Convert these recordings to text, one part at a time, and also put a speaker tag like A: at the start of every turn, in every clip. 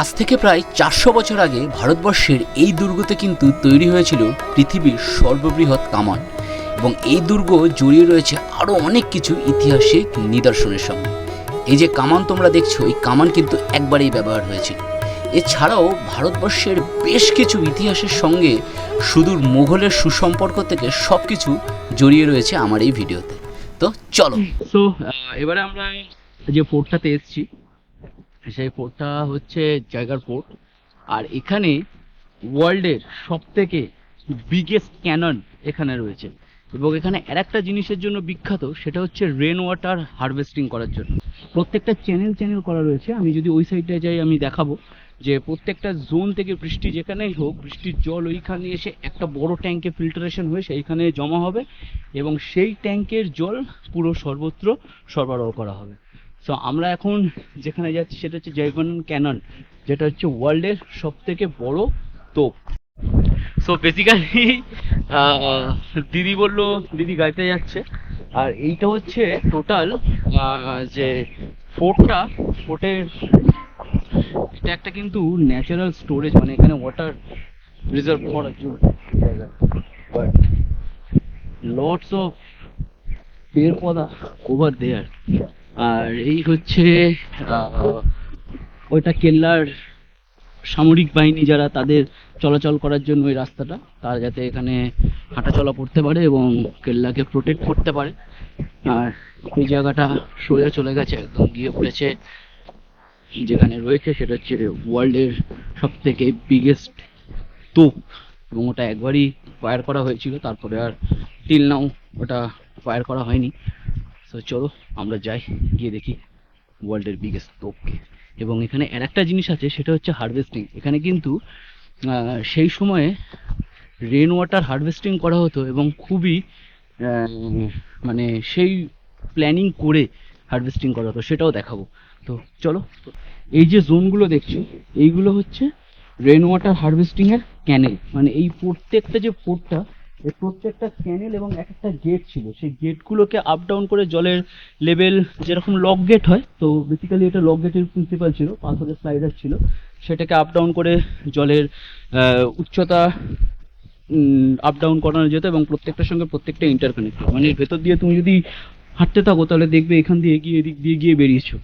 A: আজ থেকে প্রায় চারশো বছর আগে ভারতবর্ষের এই দুর্গতে কিন্তু তৈরি হয়েছিল পৃথিবীর সর্ববৃহৎ কামান এবং এই দুর্গ জড়িয়ে রয়েছে আরও অনেক কিছু ইতিহাসিক নিদর্শনের সঙ্গে। এই যে কামান তোমরা দেখছ, এই কামান কিন্তু একবারেই ব্যবহার হয়েছিল। এছাড়াও ভারতবর্ষের বেশ কিছু ইতিহাসের সঙ্গে সুদূর মোঘলের সুসম্পর্ক থেকে সব কিছু জড়িয়ে রয়েছে আমার এই ভিডিওতে। তো চলো। সো এবারে আমরা যে ফোর্টটাতে এসেছি সেই ফোর্টটা হচ্ছে জায়গার ফোর্ট। আর এখানে ওয়ার্ল্ডের সব থেকে বিগেস্ট ক্যানন এখানে রয়েছে। এবং এখানে আর একটা জিনিসের জন্য বিখ্যাত, সেটা হচ্ছে রেন ওয়াটার হারভেস্টিং করার জন্য। প্রত্যেকটা চ্যানেল চ্যানেল করা রয়েছে। আমি যদি ওই সাইডে যাই, আমি দেখাবো যে প্রত্যেকটা জোন থেকে বৃষ্টি যেখানেই হোক, বৃষ্টির জল ওইখানে এসে একটা বড় ট্যাঙ্কে ফিল্টারেশন হয়ে সেইখানে জমা হবে এবং সেই ট্যাঙ্কের জল পুরো সর্বত্র সরবরাহ করা হবে। সো আমরা এখন যেখানে যাচ্ছি সেটা হচ্ছে জয়গন ক্যানন, যেটা হচ্ছে ওয়ার্ল্ডের সব থেকে বড় তোপ। সো বেসিক্যালি দিদি বলল, দিদি গাইতে যাচ্ছে। আর এইটা হচ্ছে টোটাল যে ফোর্টটা, ফোর্টের এটা একটা কিন্তু ন্যাচারাল স্টোরেজ মানে এখানে ওয়াটার রিজার্ভ করার জন্য। বাট লটস অফ পেড় পদা ওভার দেয়ার আর এই হচ্ছে ওইটা কেল্লার সামরিক বাহিনী যারা তাদের চলাচল করার জন্য ওই রাস্তাটা, তারা যাতে এখানে হাঁটাচলা করতে পারে এবং কেল্লাকে প্রোটেক্ট করতে পারে। আর এই জায়গাটা সোজা চলে গেছে, একদম গিয়ে পড়েছে, যেখানে রয়েছে সেটা হচ্ছে ওয়ার্ল্ডের সব থেকে বিগেস্ট তোপ। এবং ওটা একবারই ফায়ার করা হয়েছিল, তারপরে আর টিল নাও ওটা ফায়ার করা হয়নি। তো চলো, আমরা যাই, গিয়ে দেখি ওয়ার্ল্ডের বিগেস্ট তোপকে এবং এখানে আর একটা জিনিস আছে, সেটা হচ্ছে হারভেস্টিং এখানে কিন্তু সেই সময়ে রেন ওয়াটার হারভেস্টিং করা হতো এবং খুবই মানে সেই প্ল্যানিং করে হারভেস্টিং করা হতো, সেটাও দেখাবো। তো চলো, এই যে জোনগুলো দেখছ, এইগুলো হচ্ছে রেন ওয়াটার হারভেস্টিং এর ক্যানেল মানে এই প্রত্যেকটা যে পোর্টটা এই প্রত্যেকটা ক্যানেল এবং এক একটা গেট ছিল। সেই গেটগুলোকে আপ ডাউন করে জলের লেভেল যেরকম লক গেট হয়, তো বেসিক্যালি এটা লক গেটের প্রিন্সিপাল ছিল পাথরের স্লাইডার ছিল। সেটাকে আপ ডাউন করে জলের উচ্চতা আপ ডাউন করানো যেত এবং প্রত্যেকটার সঙ্গে প্রত্যেকটা ইন্টারকানেক্টেড মানে ভেতর দিয়ে তুমি যদি হাঁটতে থাকো, তাহলে দেখবে এখান দিয়ে এগিয়ে, এদিক দিয়ে গিয়ে বেরিয়েছো।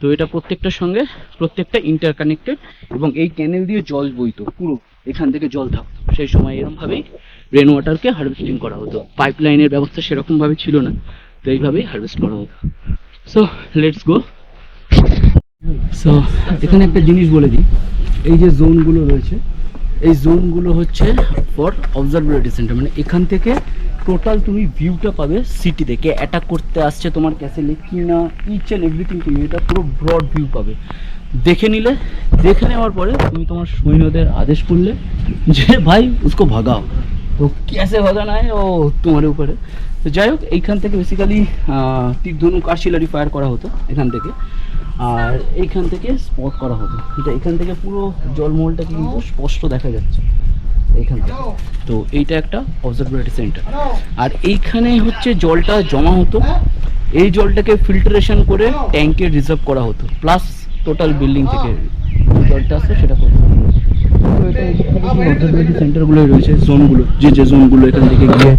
A: তো এটা প্রত্যেকটার সঙ্গে প্রত্যেকটা ইন্টারকানেক্টেড এবং এই ক্যানেল দিয়ে জল বইতো, পুরো। এখান থেকে জল থাকতো। সেই সময় এরকমভাবেই রেন ওয়াটারকে হারভেস্টিং করা হতো। পাইপ লাইনের ব্যবস্থা সেরকমভাবে ছিল না, তো এইভাবেই হারভেস্ট করা হতো। সো লেটস গো সো এখানে একটা জিনিস বলে দিই। এই যে জোনগুলো রয়েছে, এই জোনগুলো হচ্ছে ফর অবজারভেটরি সেন্টার মানে এখান থেকে টোটাল তুমি ভিউটা পাবে সিটি থেকে। অ্যাটাক করতে আসছে তোমার ক্যাসেলে কি না ইচ অ্যান্ড এভরিথিং তুমি, এটা পুরো ব্রড ভিউ পাবে। দেখে নিলে, দেখে নেওয়ার পরে তুমি তোমার সৈন্যদের আদেশ করলে যে, ভাই, উসকো ভাগাও। তো ক্যাসে ভাগানা নাই ও তোমার উপরে। তো যাই হোক এইখান থেকে বেসিক্যালি তীর ধনুক আর্টিলারি ফায়ার করা হতো এখান থেকে। আর এইখান থেকে স্পট করা হতো। এটা এখান থেকে পুরো জলমহলটাকে কিন্তু স্পষ্ট দেখা যাচ্ছে। এইখান থেকে। তো এইটা একটা অবজারভেটরি সেন্টার আর এইখানে হচ্ছে জলটা জমা হতো। এই জলটাকে ফিল্টারেশন করে ট্যাঙ্কে রিজার্ভ করা হতো। প্লাস টোটাল বিল্ডিং থেকে জলটা আসছে সেটা করতে সেন্টারগুলো রয়েছে জোনগুলো যে যে জোনগুলো এখান থেকে গিয়ে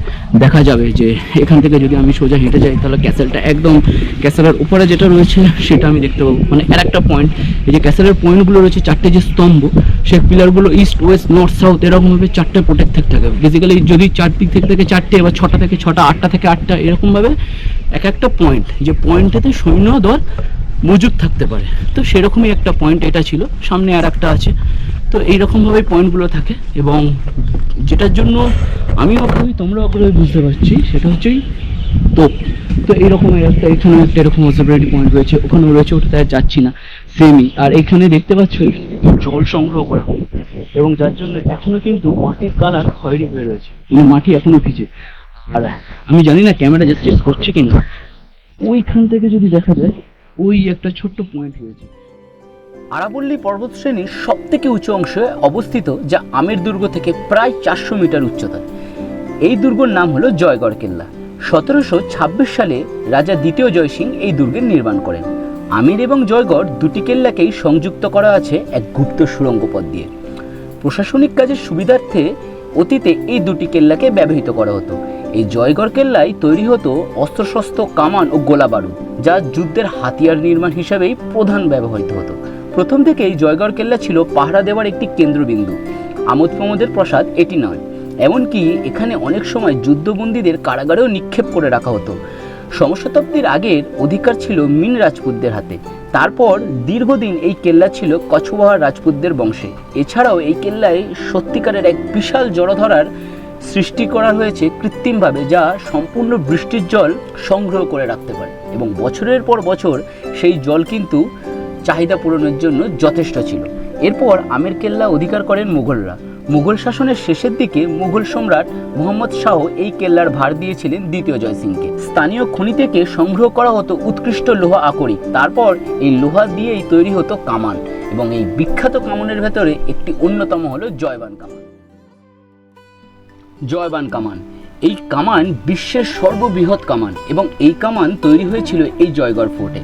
A: দেখা যাবে যে এখান থেকে যদি আমি সোজা হেঁটে যাই, তাহলে ক্যাসেলটা একদম ক্যাসেলের উপরে যেটা রয়েছে, সেটা আমি দেখতে পাবো। মানে আর একটা পয়েন্ট এই যে ক্যাসেলের পয়েন্টগুলো রয়েছে, চারটে যে স্তম্ভ, সেই পিলারগুলো ইস্ট ওয়েস্ট নর্থ সাউথ এরকমভাবে চারটে প্রোটেক্ট থাকে বেসিক্যালি যদি চার দিক থেকে থেকে চারটে বা ছটা থেকে ছটা, আটটা থেকে আটটা, এরকমভাবে এক একটা পয়েন্ট যে পয়েন্টেতে সৈন্য দল মজুদ থাকতে পারে। তো সেরকমই একটা পয়েন্ট এটা ছিল, সামনে আর একটা আছে। তো এইরকমভাবে পয়েন্টগুলো থাকে এবং যেটার জন্য আমি আগ্রহী তোমরা আগ্রহী, বুঝতে পারছি, সেটা হচ্ছে এই তোপ। তো এইরকম একটা এখানে একটা এরকম অবজারভেটরি পয়েন্ট রয়েছে, ওখানেও রয়েছে, ওটাতে আর যাচ্ছি না সেমই আর এখানে দেখতে পাচ্ছ জল সংগ্রহ করা। এবং যার জন্য এখনও কিন্তু মাটির কালার খয়েরি হয়ে রয়েছে মানে মাটি এখনও ভিজে। আর আমি জানি না ক্যামেরা যে চেক করছে কিনা। ওইখান থেকে যদি দেখা যায় ওই একটা ছোট্ট পয়েন্ট রয়েছে আরাবল্লী পর্বতশ্রেণীর সব থেকে উঁচু অংশে অবস্থিত যা আমের দুর্গ থেকে প্রায় চারশো মিটার উচ্চতায় এই দুর্গর নাম হলো জয়গড় কেল্লা। সতেরোশো ছাব্বিশ সালে রাজা দ্বিতীয় জয়সিং এই দুর্গের নির্মাণ করেন। আমির এবং জয়গড় দুটি কেল্লাকেই সংযুক্ত করা আছে এক গুপ্ত সুড়ঙ্গ পথ দিয়ে। প্রশাসনিক কাজের সুবিধার্থে অতীতে এই দুটি কেল্লাকে ব্যবহৃত করা হতো। এই জয়গড় কেল্লায় তৈরি হতো অস্ত্রশস্ত্র, কামান ও গোলা বারুদ, যা যুদ্ধের হাতিয়ার নির্মাণ হিসাবেই প্রধান ব্যবহৃত হতো। প্রথম থেকেই জয়গড় কেল্লা ছিল পাহারা দেওয়ার একটি কেন্দ্রবিন্দু। আমোদ প্রমোদের প্রসাদ এটি নয়। এমনকি এখানে অনেক সময় যুদ্ধবন্দীদের কারাগারেও নিক্ষেপ করে রাখা হতো। সমশতাব্দীর আগের অধিকার ছিল মিন রাজপুতদের হাতে। তারপর দীর্ঘদিন এই কেল্লা ছিল কছওয়াহার রাজপুতদের বংশে। এছাড়াও এই কেল্লায় সত্যিকারের এক বিশাল জলধরার সৃষ্টি করা হয়েছে কৃত্রিমভাবে যা সম্পূর্ণ বৃষ্টির জল সংগ্রহ করে রাখতে পারে। এবং বছরের পর বছর সেই জল কিন্তু চাহিদা পূরণের জন্য যথেষ্ট ছিল। এরপর আমের কেল্লা অধিকার করেন মুঘলরা। মুঘল শাসনের শেষের দিকে মুঘল সম্রাট মোহাম্মদ শাহ এই কেল্লার ভার দিয়েছিলেন দ্বিতীয় জয়সিংকে স্থানীয় খনি থেকে সংগ্রহ করা হতো উৎকৃষ্ট লোহা আকরি তারপর এই লোহা দিয়েই তৈরি হতো কামান। এবং এই বিখ্যাত কামানের ভেতরে একটি অন্যতম হলো জয়বান কামান। জয়বান কামান। এই কামান বিশ্বের সর্ববৃহৎ কামান এবং এই কামান তৈরি হয়েছিল এই জয়গড় ফোর্টে।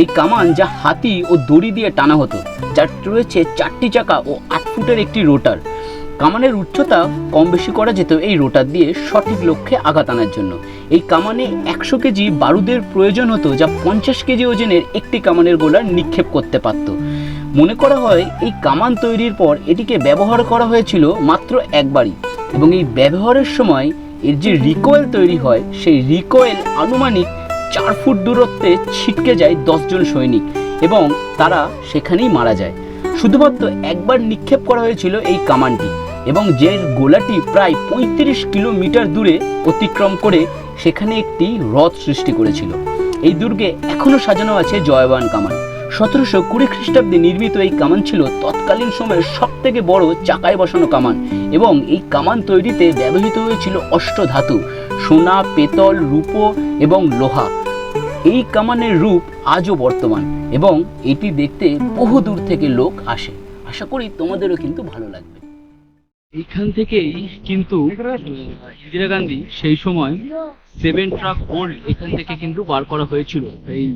A: এই কামান যা হাতি ও দড়ি দিয়ে টানা হতো, যার রয়েছে চারটি চাকা ও আট ফুটের একটি রোটার। কামানের উচ্চতা কম বেশি করা যেত এই রোটার দিয়ে সঠিক লক্ষ্যে আঘাত আনার জন্য। এই কামানে একশো কেজি বারুদের প্রয়োজন হতো, যা পঞ্চাশ কেজি ওজনের একটি কামানের গোলার নিক্ষেপ করতে পারত। মনে করা হয়, এই কামান তৈরির পর এটিকে ব্যবহার করা হয়েছিল মাত্র একবারই। এবং এই ব্যবহারের সময় এর যে রিকোয়েল তৈরি হয়, সেই রিকোয়েল আনুমানিক চার ফুট দূরত্বে ছিটকে যায় দশজন সৈনিক এবং তারা সেখানেই মারা যায়। শুধুমাত্র একবার নিক্ষেপ করা হয়েছিল এই কামানটি এবং যে গোলাটি প্রায় পঁয়ত্রিশ কিলোমিটার দূরে অতিক্রম করে সেখানে একটি হ্রদ সৃষ্টি করেছিল। এই দুর্গে এখনও সাজানো আছে জয়বান কামান। সতেরোশো কুড়ি খ্রিস্টাব্দে নির্মিত এই কামান ছিল তৎকালীন সময়ের সব থেকে বড় চাকায় বসানো কামান এবং এই কামান তৈরিতে ব্যবহৃত হয়েছিল অষ্ট ধাতু, সোনা, পেতল, রূপো এবং লোহা। এই কামানের রূপ আজও বর্তমান এবং এটি দেখতে বহু দূর থেকে লোক আসে। আশা করি তোমাদেরও কিন্তু ভালো লাগবে। এইখান থেকেই কিন্তু ইন্দিরা গান্ধী সেই সময় সেভেন ট্রাক গোল্ড এখান থেকে কিন্তু বার করা হয়েছিল, এই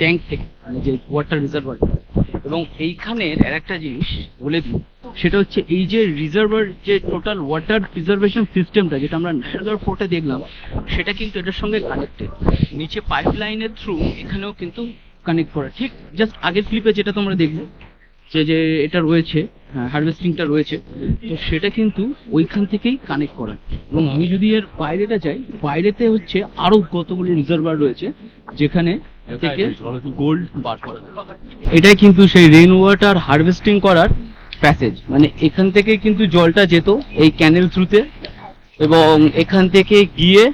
A: ট্যাঙ্ক থেকে মানে যে ওয়াটার রিজার্ভার এবং এইখানের আর একটা জিনিস বলে দিই, সেটা হচ্ছে এই যে রিজার্ভার যে টোটাল ওয়াটার প্রিজার্ভেশন সিস্টেমটা যেটা আমরা নায়ারগড় ফোর্টে দেখলাম, সেটা কিন্তু এটার সঙ্গে কানেক্টেড নিচে পাইপ লাইনের থ্রু এখানেও কিন্তু কানেক্ট করা। ঠিক জাস্ট আগের ক্লিপে যেটা তোমরা দেখবে যে যে এটা রয়েছে হারভেস্টিংটা রয়েছে। তো সেটা কিন্তু ওইখান থেকেই কানেক্ট করা। এবং আমি যদি এর বাইরেটা যাই, বাইরেতে হচ্ছে আরও কতগুলো রিজার্ভার রয়েছে, যেখানে থেকে গোল্ড বার করা এটাই কিন্তু সেই রেন ওয়াটার হারভেস্টিং করার প্যাসেজ মানে এখান থেকে কিন্তু জলটা যেত এই ক্যানেল থ্রুতে এবং এখান থেকে গিয়ে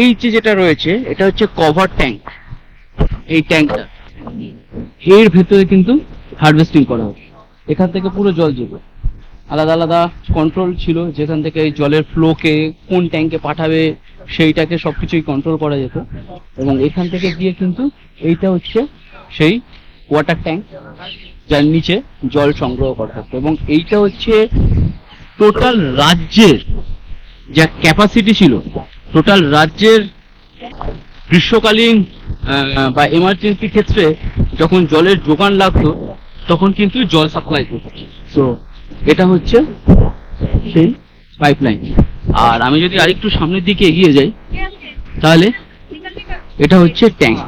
A: এই যে যেটা রয়েছে, এটা হচ্ছে কভার ট্যাঙ্ক এই ট্যাঙ্কটা এর ভেতরে কিন্তু হারভেস্টিং করা হবে এখান থেকে পুরো জল যেত আলাদা আলাদা কন্ট্রোল ছিল, যেখান থেকে এই জলের ফ্লোকে কোন ট্যাঙ্কে পাঠাবে, সেইটাকে সবকিছুই কন্ট্রোল করা যেত। এবং এখান থেকে গিয়ে কিন্তু এইটা হচ্ছে সেই ওয়াটার ট্যাঙ্ক যার নিচে জল সংগ্রহ করা থাকতো এবং এইটা হচ্ছে টোটাল রাজ্যের যা ক্যাপাসিটি ছিল টোটাল রাজ্যের গ্রীষ্মকালীন বা এমার্জেন্সি ক্ষেত্রে যখন জলের যোগান লাগতো তখন কিন্তু জল সাপ্লাই করতো তো এটা হচ্ছে সেই পাইপলাইন আর আমি যদি আরেকটু সামনের দিকে এগিয়ে যাই তাহলে এটা হচ্ছে ট্যাঙ্ক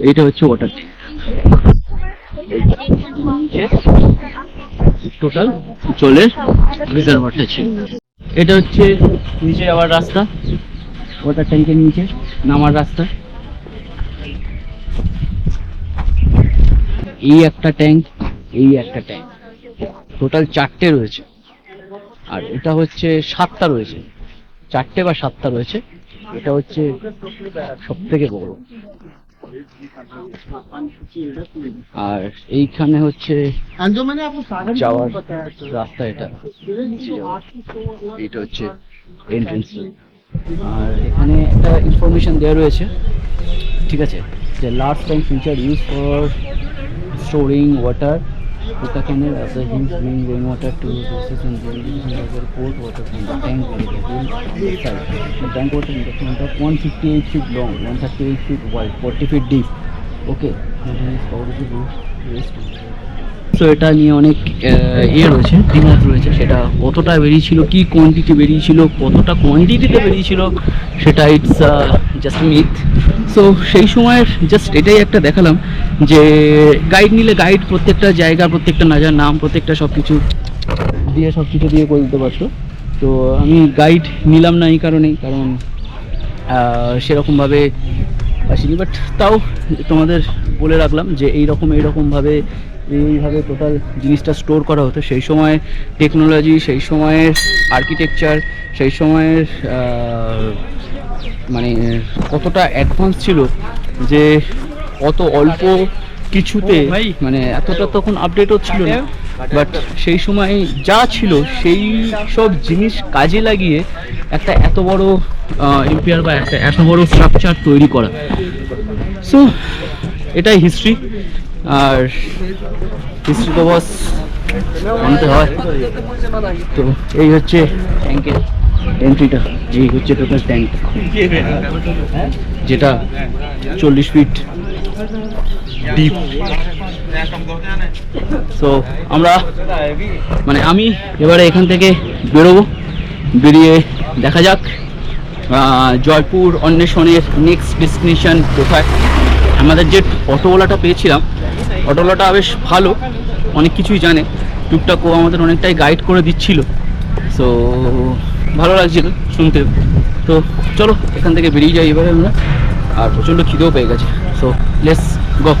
A: এটা হচ্ছে ওয়াটার ট্যাঙ্ক টোটাল জলের রিজার্ভারটা ছিল। এটা হচ্ছে নিচে যাওয়ার রাস্তা। ওয়াটার ট্যাঙ্কের নিচে। নামার রাস্তা। এই একটা ট্যাঙ্ক এই একটা ট্যাঙ্ক টোটাল চারটে রয়েছে। আর এটা হচ্ছে সাতটা রয়েছে। চারটে বা সাতটা রয়েছে। এটা হচ্ছে সব থেকে বড়। আর এইখানে হচ্ছে যাওয়ার রাস্তা এটা। এটা হচ্ছে এন্ট্রেন্স আর এখানে একটা ইনফরমেশন দেওয়া রয়েছে। ঠিক আছে? যে large time feature use for storing water Puka canal of the hills bring rainwater to resources and of the port water from the tank. Hill side. The tank water investment of 158 feet long, 138 feet wide, 40 feet deep. Okay. Maintenance power do waste. তো এটা নিয়ে অনেক ইয়ে রয়েছে দ্বিমত রয়েছে সেটা কতটা বেরিয়েছিল কি কোয়ান্টিটি বেরিয়েছিল কতটা কোয়ান্টিটিতে বেরিয়েছিল সেটা ইটস জাস্ট মিথ সো সেই সময়ের জাস্ট এটাই একটা দেখালাম যে গাইড নিলে গাইড প্রত্যেকটা জায়গা, প্রত্যেকটা নাজার নাম, প্রত্যেকটা সব কিছু দিয়ে সব কিছু দিয়ে করে দিতে পারতো তো আমি গাইড নিলাম না এই কারণেই, কারণ সেরকমভাবে আসিনি। বাট তাও তোমাদের বলে রাখলাম যে এই রকম এইরকমভাবে, এইভাবে টোটাল জিনিসটা স্টোর করা হতো। সেই সময় টেকনোলজি সেই সময়ের আর্কিটেকচার সেই সময়ের মানে কতটা অ্যাডভান্স ছিল যে অত অল্প কিছুতে মানে এতটা তখন আপডেটও ছিল না। বাট সেই সময় যা ছিল, সেই সব জিনিস কাজে লাগিয়ে একটা এত বড় এম্পিয়ার বা একটা এত বড় স্ট্রাকচার তৈরি করা। সো এটাই হিস্ট্রি আর হিস্ট্রি তো বস হয়। তো, এই হচ্ছে ট্যাঙ্কের এন্ট্রিটা এই হচ্ছে টোটাল ট্যাঙ্ক যেটা চল্লিশ ফিট ডিপ সো আমরা মানে আমি এবারে এখান থেকে বেরোবো। বেরিয়ে দেখা যাক জয়পুর অন্বেষণের নেক্সট ডেস্টিনেশন কোথায়। আমাদের যে অটোওয়ালাটা পেয়েছিলাম, অটোওয়ালাটা বেশ ভালো, অনেক কিছুই জানে। টুকটাক ও আমাদের অনেকটাই গাইড করে দিচ্ছিল। সো ভালো লাগছিল শুনতে। তো চলো, এখান থেকে বেরিয়ে যাই এবারে আমরা। আর প্রচণ্ড খিদেও পেয়ে গেছে। So let's go